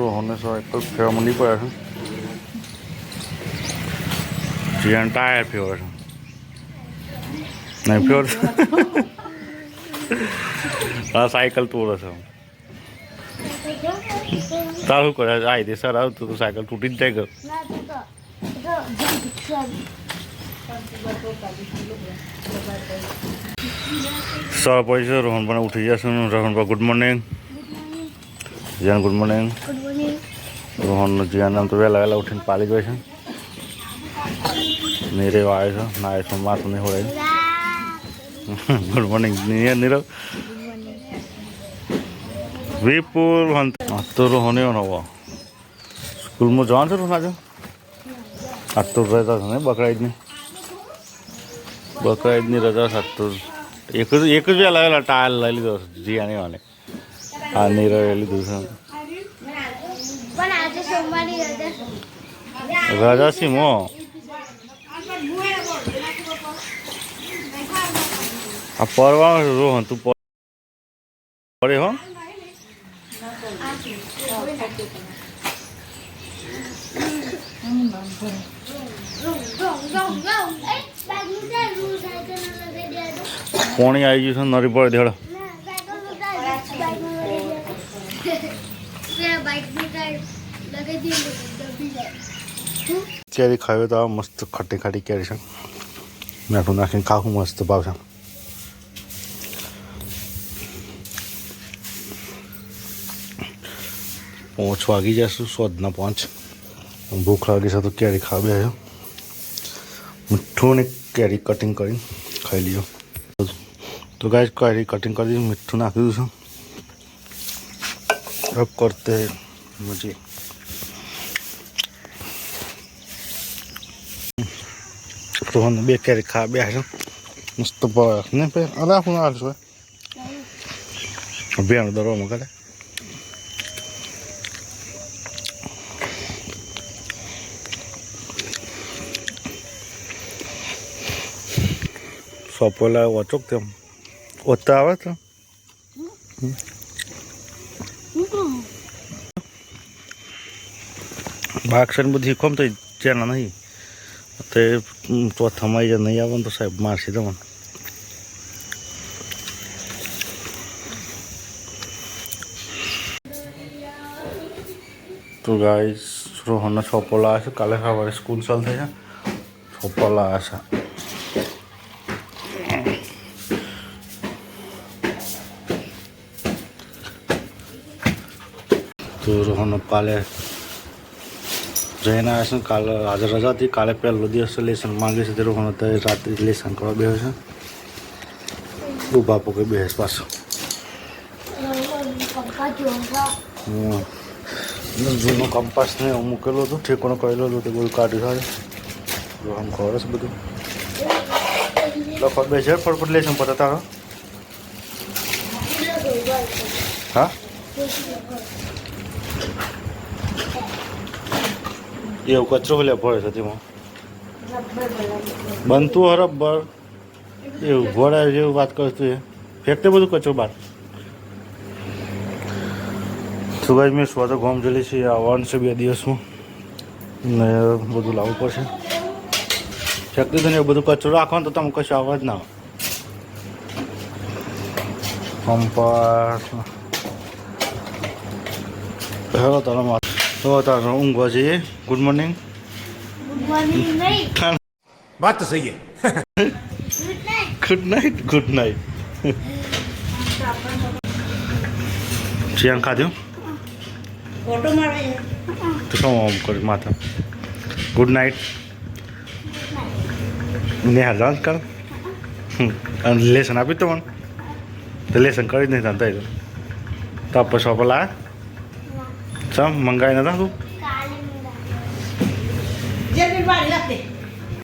રોહને cycle ફેરવા મંડી પડ્યા છે. જીયાન tyre ફેરવે છે. નહીં, ફેર આ સાયકલ તોડે છે. તારું કરે? આઈ દે સર આવતું તો સાયકલ તૂટી જ જાય ગયો સર છે રોહન પણ ઉઠી જશે રોહન પણ good morning Jiyan good morning Rohan Jiyan નામ તો વહેલા વહેલા ઉઠીને પાલી ગયો છે. નીરવ આવ્યો છે. ના છે માથું નહીં હોય ગુડ મોર્નિંગ નીરવ. વિપુલ તો રોહન નવો. સ્કૂલમાં જવાનું છે રોહન આજે? આજ તો રજા છે ને બકરા ઈદની બકરા ઈદની રજા एकच एकच लगाएर लागला टाळायला लागली भने। जी आणि म्हणे हा? निरवेली दुसरं राजा परवा रोहन तू परे हो? પોણી આવી ગયું છે? નરી પડે દેડો. કેરી ખાવી તો આ મસ્ત ખટી ખટી કેરી છે. મીઠું નાખીને ખાવું મસ્ત ભાવશે પાંચ વાગી જશું, સોદના પાંચ. ભૂખ લાગી છે તો કેરી ખાવી આવ્યો મીઠું ને કેરી કટિંગ કરીને ખાઈ લ્યો. તો ગાય કાઢી કટિંગ કરી દીધું મીઠું નાખી છું રબ કરતે મજે રોહન બે કેરી ખા બે છે મસ્ત ને અરે હું આ છું બેન દરવામાં કરે સોપોલા ઓચોક તેમ ઓતા આવે તો બાક્ષણ બધી કોમ તો ચેના નહીં તે ચોથામાં જ નહીં આવે ને તો સાહેબ મારશે તમને તો ગાઈસ રોહનના છોપોલા હશે કાલે સવારે સ્કૂલ ચાલુ થઈ છે છોપોલા હશે તો રોહન કાલે જઈને આવ્યા છે કાલે આજે રજા હતી કાલે પહેલો દિવસ લેસન માંગે છે તે લોકોને અત્યારે રાત્રે લેસન કરવા બેસે છે ઊભા પગે બેસ પાછો. જૂનો કંપાસ ને હું મૂકેલો હતો ઠેકોનો કરેલો હતો તે બધું કાઢી સારું રોહન ખબર છે બધું લખવા બે છે ફટફટ લેસન પતા તારો હા એવું કચરો લે ભરે છે તેમાં. બનતું હરબર એવું ભરાય જેવું વાત કરતું એ ફેંકતે બધું કચરો બહાર. સુગાજ મેં સ્વાતો ગોમ જલી છે આવવાનું છે બે દિવસમાં. ને બધું લાવવું પડશે. ફેંકતી તો ને એ બધું કચરો રાખો ને તો તમે કશું આવવા જ ના આવે. કંપાસ. હેલો તારો માર તો તારો ઊંઘવા જઈએ ગુડ મોર્નિંગ વાત તો સહી ગુડ નાઇટ ગુડ નાઇટ ચિયાંગ ખાધ્યું તો શું આમ કરી માતા ગુડ નાઇટ નેહા ડાન્સ કર અને લેસન આપી તો પણ તો લેસન કરી જ નહીં તો પછી પેલા ચમ મંગાવી નતા તું